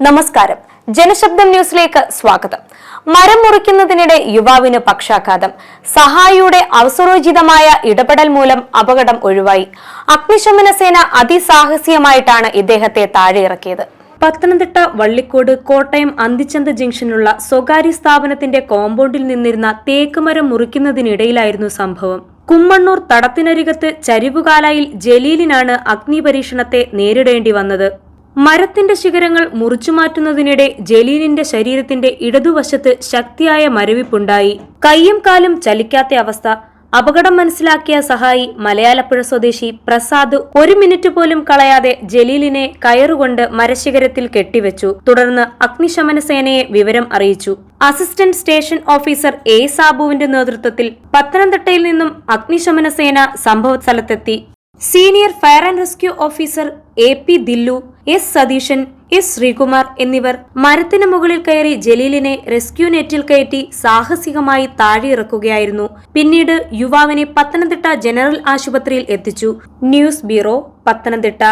നമസ്കാരം. ജനശബ്ദം ന്യൂസിലേക്ക് സ്വാഗതം. മരം മുറിക്കുന്നതിനിടെ യുവാവിന് പക്ഷാഘാതം. സഹായിയുടെ അവസരോചിതമായ ഇടപെടൽ മൂലം അപകടം ഒഴിവായി. അഗ്നിശമന സേന അതിസാഹസികമായിട്ടാണ് ഇദ്ദേഹത്തെ താഴെ ഇറക്കിയത് പത്തനംതിട്ട വള്ളിക്കോട് കോട്ടയം അന്തിച്ചന്ത ജംഗ്ഷനുള്ള സ്വകാര്യ സ്ഥാപനത്തിന്റെ കോമ്പൗണ്ടിൽ നിന്നിരുന്ന തേക്ക് മരം മുറിക്കുന്നതിനിടയിലായിരുന്നു സംഭവം. കുമ്മണ്ണൂർ തടത്തിനരികത്ത് ചരിവുകാലായിൽ ജലീലിനാണ് അഗ്നിപരീക്ഷണത്തെ നേരിടേണ്ടി വന്നത്. മരത്തിന്റെ ശിഖരങ്ങൾ മുറിച്ചുമാറ്റുന്നതിനിടെ ജലീലിന്റെ ശരീരത്തിന്റെ ഇടതുവശത്ത് ശക്തിയായ മരവിപ്പുണ്ടായി. കയ്യും കാലും ചലിക്കാത്ത അവസ്ഥ. അപകടം മനസ്സിലാക്കിയ സഹായി മലയാളപ്പുഴ സ്വദേശി പ്രസാദ് ഒരു മിനിറ്റ് പോലും കളയാതെ ജലീലിനെ കയറുകൊണ്ട് മരശിഖരത്തിൽ കെട്ടിവെച്ചു. തുടർന്ന് അഗ്നിശമന സേനയെ വിവരം അറിയിച്ചു. അസിസ്റ്റന്റ് സ്റ്റേഷൻ ഓഫീസർ എ സാബുവിന്റെ നേതൃത്വത്തിൽ പത്തനംതിട്ടയിൽ നിന്നും അഗ്നിശമന സേന സംഭവ സ്ഥലത്തെത്തി. Senior fire and rescue officer A P Dillu S Satheesan S Sreekumar എന്നിവർ മരത്തിന് മുകളിൽ കയറി ജലീലിനെ റെസ്ക്യൂ നെറ്റിൽ കയറ്റി സാഹസികമായി താഴെയിറക്കുകയായിരുന്നു. പിന്നീട് യുവാവിനെ പത്തനംതിട്ട ജനറൽ ആശുപത്രിയിൽ എത്തിച്ചു. News bureau Pathanamthitta.